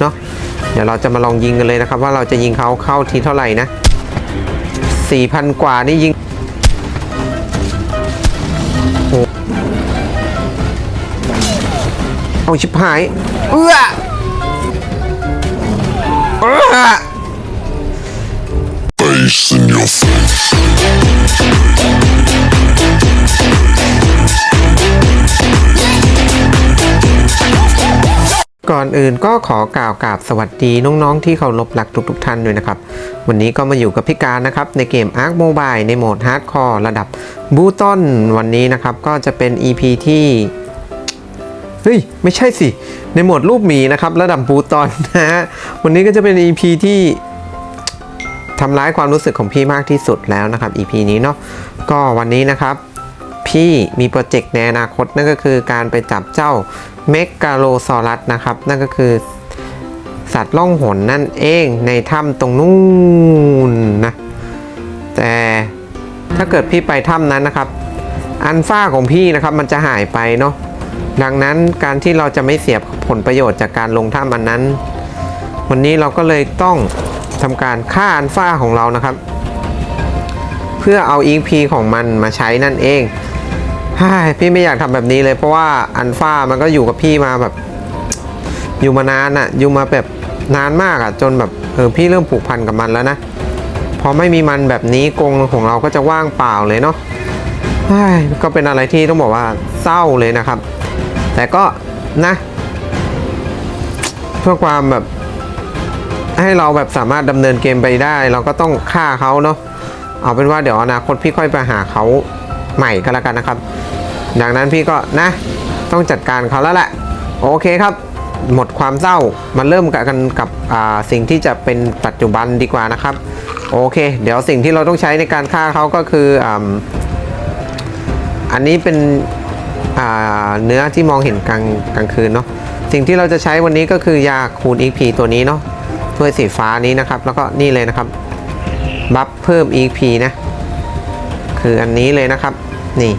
เนาะเดี๋ยวเราจะมาลองยิงกันเลยนะครับ ว่าเราจะยิงเขาเข้าทีเท่าไหร่นะ4,000 กว่านี่ยิงโอ้เอาชิบหายเอื้อเอื้อ Face in your face. ก่อนอื่นก็ขอกล่าวกราบสวัสดีน้องๆที่เคารพรักทุกๆท่านด้วยนะครับ วันนี้ก็มาอยู่กับพี่การนะครับ ในเกม Ark Mobile ในโหมด Hardcore ระดับบูตอนวันนี้นะครับ ก็จะเป็น EP ที่ เฮ้ย ไม่ใช่สิ ในโหมดรูปหมีนะครับ ระดับบูตอนนะฮะวันนี้ก็จะเป็น EP ที่ทำร้ายความรู้สึกของพี่มากที่สุดแล้วนะครับ EP นี้เนาะก็วันนี้นะครับพี่มีโปรเจกต์ในอนาคตนั่นก็คือการไปจับเจ้า เมกาโลซอรัสนะครับ นั่นก็คือสัตว์ล่องหนนั่นเองในถ้ำตรงนู้นนะ แต่ถ้าเกิดพี่ไปถ้ำนั้นนะครับ อันฟ้าของพี่นะครับมันจะหายไปเนาะดังนั้นการที่เราจะไม่เสียผลประโยชน์จากการลงถ้ำอันนั้น วันนี้เราก็เลยต้องทำการฆ่าอันฟ้าของเรานะครับ เพื่อเอา EP ของมันมาใช้นั่นเอง ฮ่าพี่ไม่อยากทำแบบนี้เลย เพราะว่าอันฟ้ามันก็อยู่กับพี่มาแบบ อยู่มานานอะอยู่มาแบบนานมากอะจนแบบเออพี่เริ่มผูกพันกับมันแล้วนะพอไม่มีมันแบบนี้กรงของเราก็จะว่างเปล่าเลยเนาะก็เป็นอะไรที่ต้องบอกว่าเศร้าเลยนะครับ แต่ก็นะเพื่อความแบบ ให้เราแบบสามารถดำเนินเกมไปได้ เราก็ต้องฆ่าเขาเนาะเอาเป็นว่าเดี๋ยวอนาคตพี่ค่อยไปหาเขา ใหม่ก็แล้วกันนะครับ ดังนั้นพี่ก็นะ ต้องจัดการเขาแล้วแหละ โอเคครับ หมดความเศร้ามาเริ่มกันกับสิ่งที่จะเป็นปัจจุบันดีกว่านะครับ โอเค เดี๋ยวสิ่งที่เราต้องใช้ในการฆ่าเขาก็คือออันนี้เป็นเนื้อที่มองเห็นกลางกลางคืนเนาะสิ่งที่เราจะใช้วันนี้ก็คือยาคูณ EP ตัวนี้เนาะถ้วยสีฟ้านี้นะครับ แล้วก็นี่เลยนะครับ บัฟเพิ่ม EP นะ คืออันนี้เลยนะครับ นี่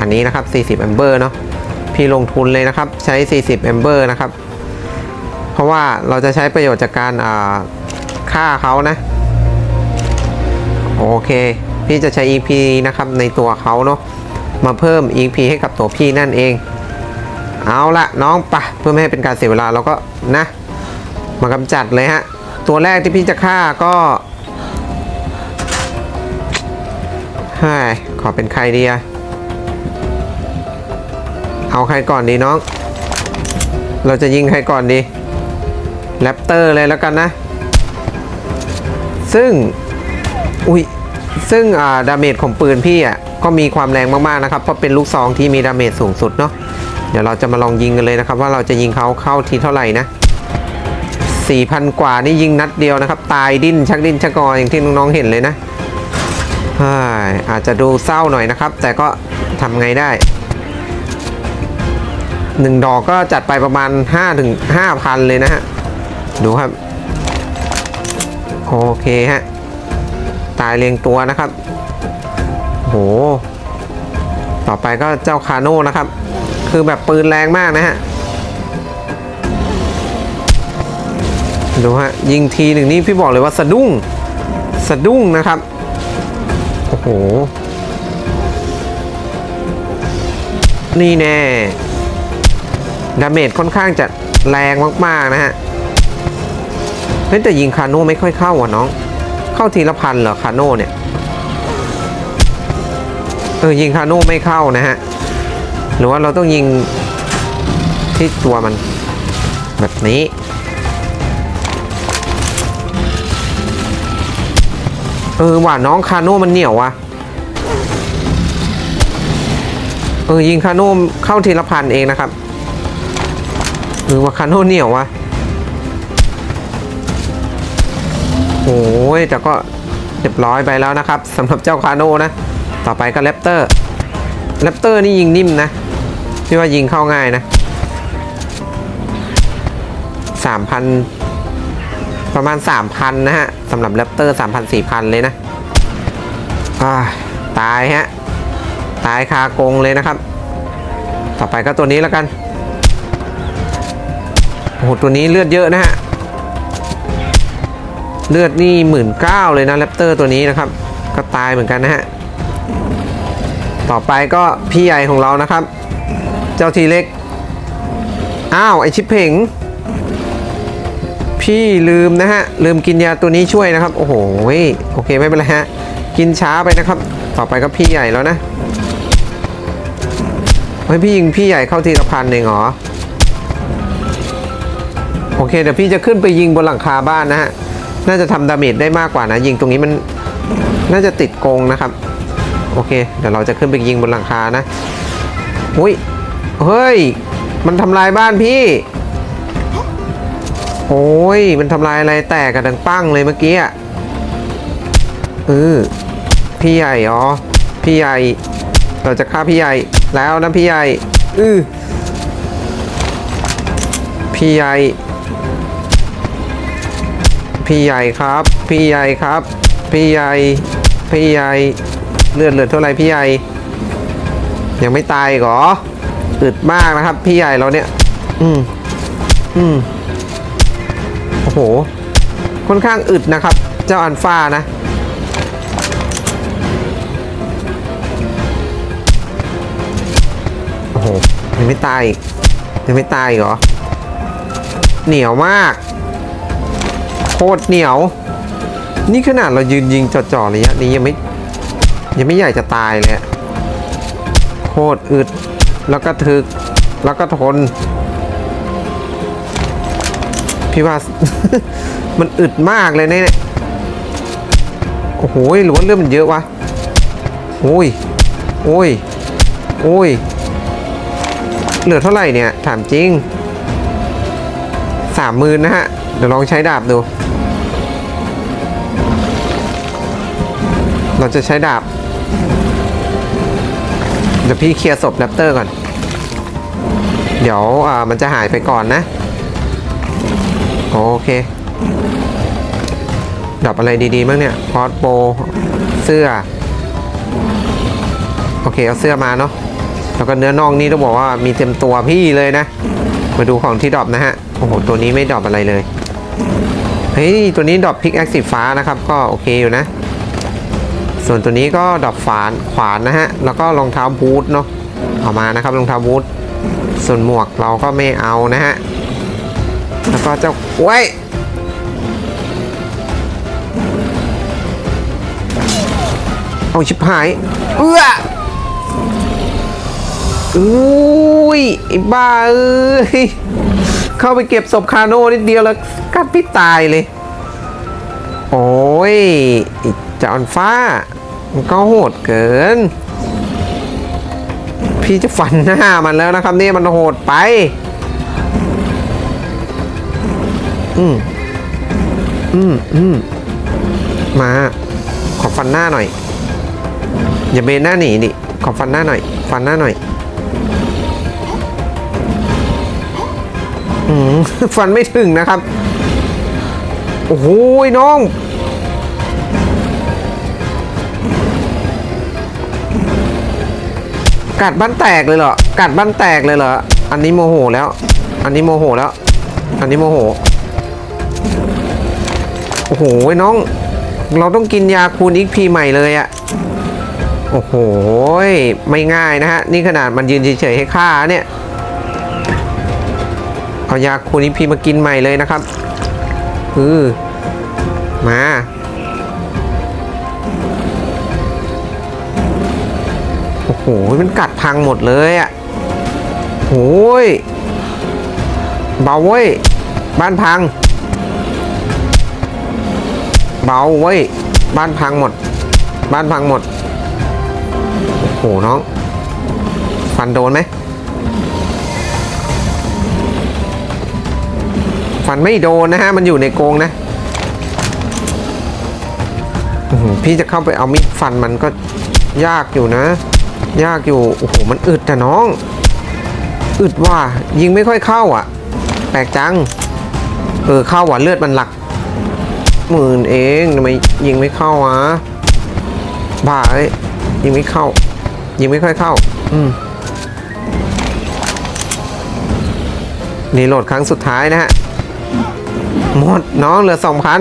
อันนี้นะครับ 40 Amber เนาะพี่ลงทุนเลยนะครับ ใช้ 40 Amber นะครับ เพราะว่าเราจะใช้ประโยชน์จากการอ่าฆ่าเขานะ โอเค พี่จะใช้ EP นะครับในตัวเขาเนาะมาเพิ่ม EP ให้กับตัวพี่นั่นเอง เอาละน้องปะเพื่อไม่ให้เป็นการเสียเวลาเราก็นะ มากำจัดเลยฮะ ตัวแรกที่พี่จะฆ่าก็ ฮ้ยขอเป็นใครดีอะเอาใครก่อนดีน้อง เราจะยิงใครก่อนดีแรปเตอร์เลยแล้วกันนะ ซึ่ง อุ้ย ซึ่งอ่าดาเมจของปืนพี่อะ ก็มีความแรงมากๆนะครับ เพราะเป็นลูกซองที่มีดาเมจสูงสุดเนาะ เดี๋ยวเราจะมาลองยิงกันเลยนะครับ ว่าเราจะยิงเขาเข้าทีเท่าไหร่นะ 4,000 กว่านี่ยิงนัดเดียวนะครับ ตายดิ้นชักดิ้นชักงออย่างที่น้องๆเห็นเลยนะ อาจจะดูเศร้าหน่อยนะครับ แต่ก็ทำไงได้หนึ่งดอกก็จัดไปประมาณ5ถึง5,000 เลยนะฮะ ดูครับ โอเคฮะ ตายเรียงตัวนะครับ โห ต่อไปก็เจ้าคาโน่นะครับ คือแบบปืนแรงมากนะฮะ ดูฮะ ยิงทีหนึ่งนี่พี่บอกเลยว่าสะดุ้ง สะดุ้งนะครับ หนี่แน่ ดาเมจค่อนข้างจะแรงมาก ๆ นะฮะเฮ้ยแต่ยิงคาโน่ไม่ค่อยเข้าว่ะน้อง เข้าทีละพันเหรอคาโน่เนี่ย เออ ยิงคาโน่ไม่เข้านะฮะ หรือว่าเราต้องยิงที่ตัวมัน แบบนี้ เออว่าน้องคาโน่มันเหนียววะเออยิงคาโน่เข้าทีละพันเองนะครับเออว่าคาโน่เหนียววะโอ้ยแต่ก็เรียบร้อยไปแล้วนะครับสำหรับเจ้าคาโน่นะ ต่อไปก็แรปเตอร์แรปเตอร์นี่ยิงนิ่มนะพี่ว่ายิงเข้าง่ายนะสามพัน ประมาณ 3,000 นะฮะสำหรับแรปเตอร์ 3,000 4,000 เลยนะตายฮะ ตายคากรงเลยนะครับ ต่อไปก็ตัวนี้แล้วกันโหตัวนี้เลือดเยอะนะฮะ เลือดนี่หมื่นเก้าเลยนะแรปเตอร์ตัวนี้นะครับ ก็ตายเหมือนกันนะฮะ ต่อไปก็พี่ใหญ่ของเรานะครับ เจ้าทีเล็ก อ้าว ไอชิปเพ่ง พี่ลืมนะฮะ ลืมกินยาตัวนี้ช่วยนะครับ โอ้โหโอเคไม่เป็นไรฮะ กินช้าไปนะครับ ต่อไปก็พี่ใหญ่แล้วนะเฮ้ยพี่ยิงพี่ใหญ่เข้าทีละพันเองเหรอ โอเคเดี๋ยวพี่จะขึ้นไปยิงบนหลังคาบ้านนะฮะ น่าจะทำดาเมจได้มากกว่านะ ยิงตรงนี้มันน่าจะติดกงนะครับ โอเค เดี๋ยวเราจะขึ้นไปยิงบนหลังคานะ อุ้ย เฮ้ย มันทำลายบ้านพี่ โอ้ย มันทำลายอะไรแตกกระดังปั้งเลยเมื่อกี้อะเออพี่ใหญ่อ๋อพี่ใหญ่ เราจะฆ่าพี่ใหญ่แล้วนะพี่ใหญ่อือพี่ใหญ่ พี่ใหญ่ครับ พี่ใหญ่ครับ พี่ใหญ่ พี่ใหญ่ เลือดเหลือเท่าไหร่พี่ใหญ่ ยังไม่ตายหรออึดมากนะครับ พี่ใหญ่เราเนี่ย อืมอืม โห ค่อนข้างอึดนะครับ เจ้าอันฟ้านะ โอ้โห ยังไม่ตายอีก ยังไม่ตายเหรอ เหนียวมาก โคตรเหนียว นี่ขนาดเรายืนยิงจ่อๆระยะนี้ยังไม่ ยังไม่ใหญ่จะตายเลยโคตรอึด แล้วก็ถึก แล้วก็ทน พี่ว่า มันอึดมากเลยเนี่ยโอ้โหหรือว่าเรื่องมันเยอะวะโอ้ยโอ้ยโอ้ยเหลือเท่าไหร่เนี่ย ถามจริงสามหมื่นนะฮะ เดี๋ยวลองใช้ดาบดู เราจะใช้ดาบ เดี๋ยวพี่เคลียร์ศพแรปเตอร์ก่อน เดี๋ยวมันจะหายไปก่อนนะ โอเค ดับอะไรดีๆบ้างเนี่ยพอดโปเสื้อ โอเค เอาเสื้อมาเนาะแล้วก็เนื้อน่องนี่ต้องบอกว่ามีเต็มตัวพี่เลยนะ มาดูของที่ดรอปนะฮะ โอ้โห ตัวนี้ไม่ดรอปอะไรเลย เฮ้ย ตัวนี้ดรอปพิกแอคสีฟ้านะครับ ก็โอเคอยู่นะ ส่วนตัวนี้ก็ดรอปฝานขวานนะฮะ แล้วก็รองเท้าบูทเนาะ เอามานะครับรองเท้าบูท ส่วนหมวกเราก็ไม่เอานะฮะ แล้วก็เจ้าไว้ยเอาชิบหาย เอื้ออุ้ยไอ้บ้าเอ้ย เข้าไปเก็บศพคาโน่นิดเดียวแล้วกัดพี่ตายเลย โอ้ยจอนฟ้า มันก็โหดเกิน พี่จะฟันหน้ามันแล้วนะครับนี่มันโหดไป อืมอืมอืมมา ขอฟันหน้าหน่อย อย่าเบนหน้าหนีดิขอฟันหน้าหน่อย ฟันหน้าหน่อย อืมฟันไม่ถึงนะครับ โอ้โหน้องกัดบ้านแตกเลยเหรอ กัดบ้านแตกเลยเหรอ อันนี้โมโหแล้ว อันนี้โมโหแล้ว อันนี้โมโห โอ้โหน้อง เราต้องกินยาคูณอีกพีใหม่เลยอะโอ้โหไม่ง่ายนะฮะ นี่ขนาดมันยืนเฉยๆให้ฆ่าเนี่ย เอายาคูณอีกพีมากินใหม่เลยนะครับอือมาโอ้โห มันกัดพังหมดเลยอะ่ะโอ้ยเบาเว้ย บ้านพัง เบาเว้ย บ้านพังหมด บ้านพังหมด โอ้โหน้อง ฟันโดนไหม ฟันไม่โดนนะฮะ มันอยู่ในโกงนะ พี่จะเข้าไปเอามีดฟันมันก็ยากอยู่นะ ยากอยู่ โอ้โห มันอึดแต่น้อง อึดว่ายิงไม่ค่อยเข้าอะ แปลกจัง เออเข้าว่ะเลือดมันหลัก หมื่นเองทำไมยิงไม่เข้าอะบ้าเอ้ยยิงไม่เข้า ยิงไม่ค่อยเข้า อืมรีโหลดครั้งสุดท้ายนะฮะ หมดน้องเหลือสองพัน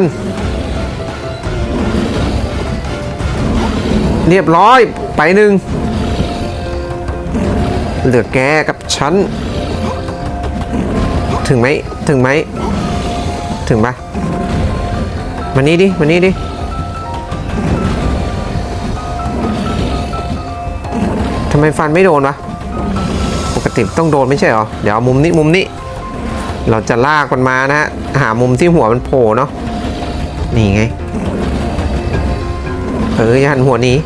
เรียบร้อยไปหนึ่งเหลือแกกับฉัน ถึงไหมถึงไหมถึงปะ มานี่ดิมานี่ดิทำไมฟันไม่โดนวะปกติต้องโดนไม่ใช่หรอ เดี๋ยวมุมนี้มุมนี้ เราจะลากมันมานะฮะ หามุมที่หัวมันโผล่เนาะ นี่ไง เออยันหัวนี้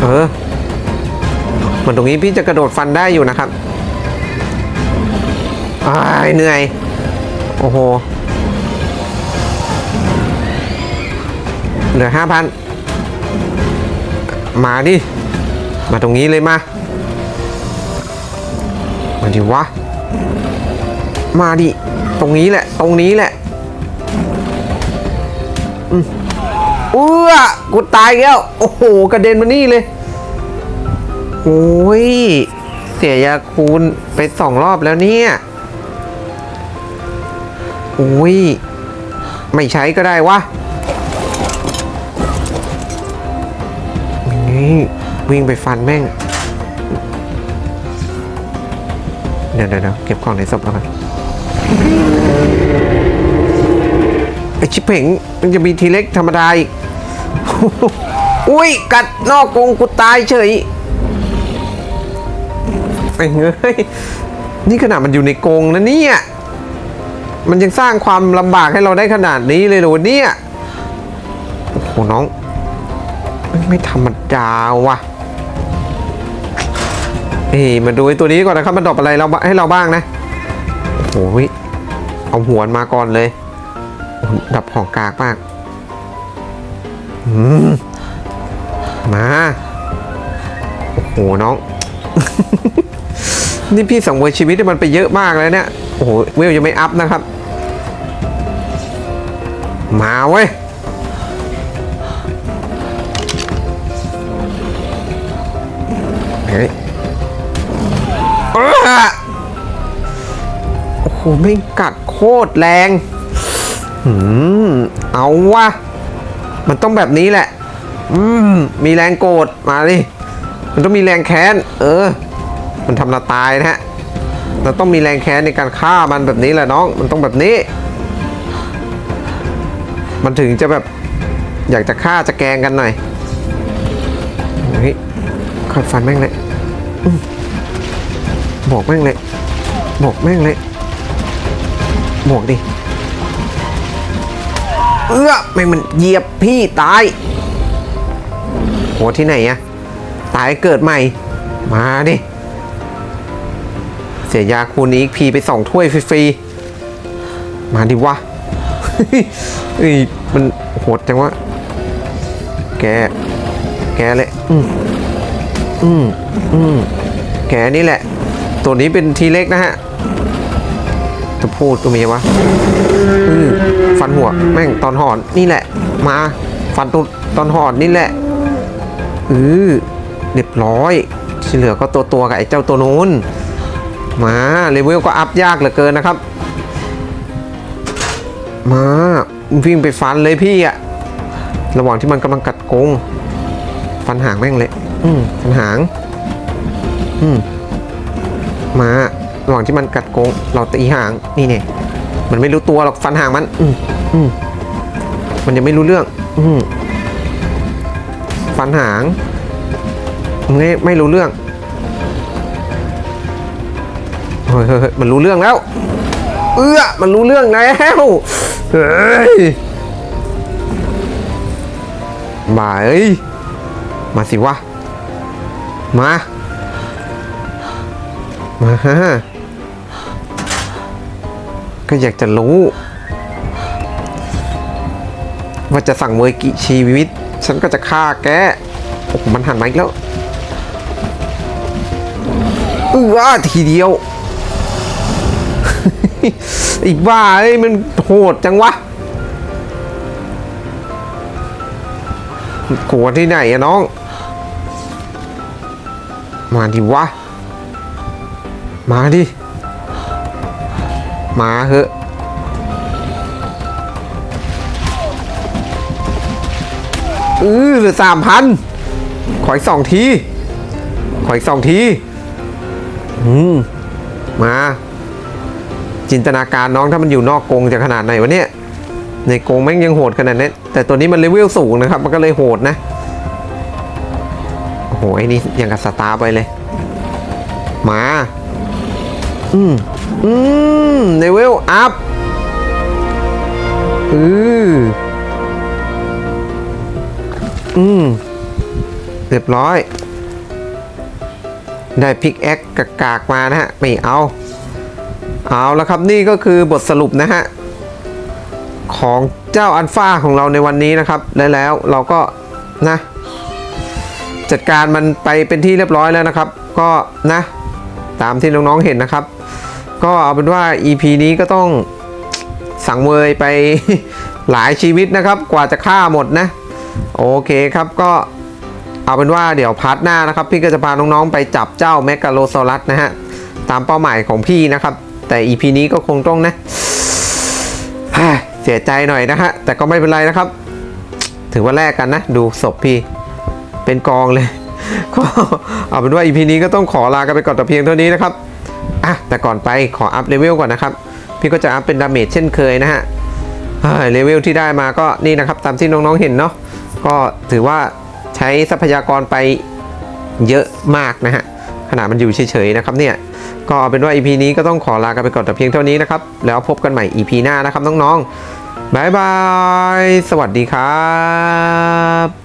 เออ นตรงนี้พี่จะกระโดดฟันได้อยู่นะครับอายเหนื่อย โอ้โห เหลือห้าพัน มาดิ มาตรงนี้เลยมา มาดิวะ มาดิ ตรงนี้แหละ ตรงนี้แหละอื้อกูตายแล้ว โอ้โห กระเด็นมานี่เลย อ้ย เสียยาคูณไปสองรอบแล้วเนี่ยโอ้ย ไม่ใช้ก็ได้วะ นี่วิ่งไปฟันแม่งเดี๋ยวเดี๋ยวเดี๋ยวเก็บของในศพแล้วกันไอชิเพ่งมันจะมีทีเล็กธรรมดาอีก อุ้ย กัดนอกกรงกูตายเฉย ไอ้เงยนี่ขนาดมันอยู่ในกรงนะเนี่ย มันยังสร้างความลำบากให้เราได้ขนาดนี้เลยเหรอเนี่ย โอ้โหน้องไม่ไม่ธรรมดาว่ะเฮ้มาดูไอ้ตัวนี้ก่อนนะครับ มันดรอปอะไรเราให้เราบ้างนะ โอ้โหเอาหัวนมาก่อนเลย ดับของกากมากมมาโอ้โหน้อง นี่พี่สังเวยชีวิตมันไปเยอะมากเลยเนี่ย โอ้โหเวลยังไม่อัพนะครับ มาเว้ยเฮ้ยโอ้โหไม่กัดโคตรแรงหืมเอาวะมันต้องแบบนี้แหละ อืม มีแรงโกรธมาดิ มันต้องมีแรงแค้น เออ มันทำเราตายนะฮะเราต้องมีแรงแค้นในการฆ่ามันแบบนี้แหละน้อง มันต้องแบบนี้ มันถึงจะแบบอยากจะฆ่าจะแกงกันหน่อยเฮ้ยขัดฟันแม่งเลยอบอกแม่งเลยบอกแม่งเลยบอกดิเอื้อแม่งมันเหยียบพี่ตายโหที่ไหนอะตายเกิดใหม่ มาดิ เสียยาคูณอีกพีไปสองถ้วยฟรีๆ มาดิวะเฮ้ยมันโหดจังวะ แก แกเลย อืมอืมอืมแกนี่แหละ ตัวนี้เป็นทีเล็กนะฮะจะพูดตัวมีวะอือฟันหัว แม่งตอนหอนนี่แหละ มา ฟันตัวตอนหอนนี่แหละอือเรียบร้อยที่เหลือก็ตัวตัวๆกับไอ้เจ้าตัวนู้น มาเลเวลก็อัพยากเหลือเกินนะครับ มาวิ่งไปฟันเลยพี่อะระหว่างที่มันกำลังกัดกรงฟันหางแม่งเลย อืมฟันหาง อืมมาระหว่างที่มันกัดกรงเราตีหางนี่เนี่ยมันไม่รู้ตัวหรอกฟันหางมันอืมอืมมันยังไม่รู้เรื่อง อืมฟันหางไม่ไม่รู้เรื่อง เฮ้ยมันรู้เรื่องแล้ว เอื้อมันรู้เรื่องแล้วเฮ้ยมาเอ้ยมาสิวะมา มาฮะก็อยากจะรู้ ว่าจะสั่งเวยกี่ชีวิต ฉันก็จะฆ่าแกโอ้มันหันมาอีกแล้วเออทีเดียว อีกบ้าเอ้ยมันโหดจังวะกลัวที่ไหนอะน้อง มาดิวะ มาดิ มาเหอะเออเหลือสามพันขออีกสองที ขออีกสองที อืม มา จินตนาการน้องถ้ามันอยู่นอกกรงจะขนาดไหนวะเนี่ยในกรงแม่งยังโหดขนาดนี้แต่ตัวนี้มันเลเวลสูงนะครับ มันก็เลยโหดนะโอ้โหไอ้นี่ยังกับสตาร์ไปเลย มา อืมอืมเลเวลอัพอืออืมเรียบร้อย ได้พิกแอคกากๆมานะฮะ ไม่เอา เอาแล้วครับนี่ก็คือบทสรุปนะฮะ ของเจ้าอัลฟาของเราในวันนี้นะครับและแล้วเราก็นะ จัดการมันไปเป็นที่เรียบร้อยแล้วนะครับ ก็นะ ตามที่น้องๆเห็นนะครับ ก็เอาเป็นว่า EP นี้ก็ต้องสังเวยไปหลายชีวิตนะครับ กว่าจะฆ่าหมดนะ โอเคครับก็เอาเป็นว่าเดี๋ยวพาร์ทหน้านะครับ พี่ก็จะพาน้องๆไปจับเจ้าแมกกาโลซอรัสนะฮะ ตามเป้าหมายของพี่นะครับ แต่ EP นี้ก็คงต้องนะเสียใจหน่อยนะฮะ แต่ก็ไม่เป็นไรนะครับ ถือว่าแลกกันนะ ดูศพพี่ เป็นกองเลยก็เอาเป็นว่า EP นี้ก็ต้องขอลากันไปก่อนแต่เพียงเท่านี้นะครับอะแต่ก่อนไปขออัพเลเวลก่อนนะครับ พี่ก็จะอัพเป็นดาเมจเช่นเคยนะฮะเลเวลที่ได้มาก็นี่นะครับ ตามที่น้องๆเห็นเนาะก็ถือว่าใช้ทรัพยากรไปเยอะมากนะฮะขนาดมันอยู่เฉยๆนะครับเนี่ย ก็เอาเป็นว่า EP นี้ก็ต้องขอลากันไปก่อนแต่เพียงเท่านี้นะครับ แล้วพบกันใหม่ EP หน้านะครับน้องๆบายบาย สวัสดีครับ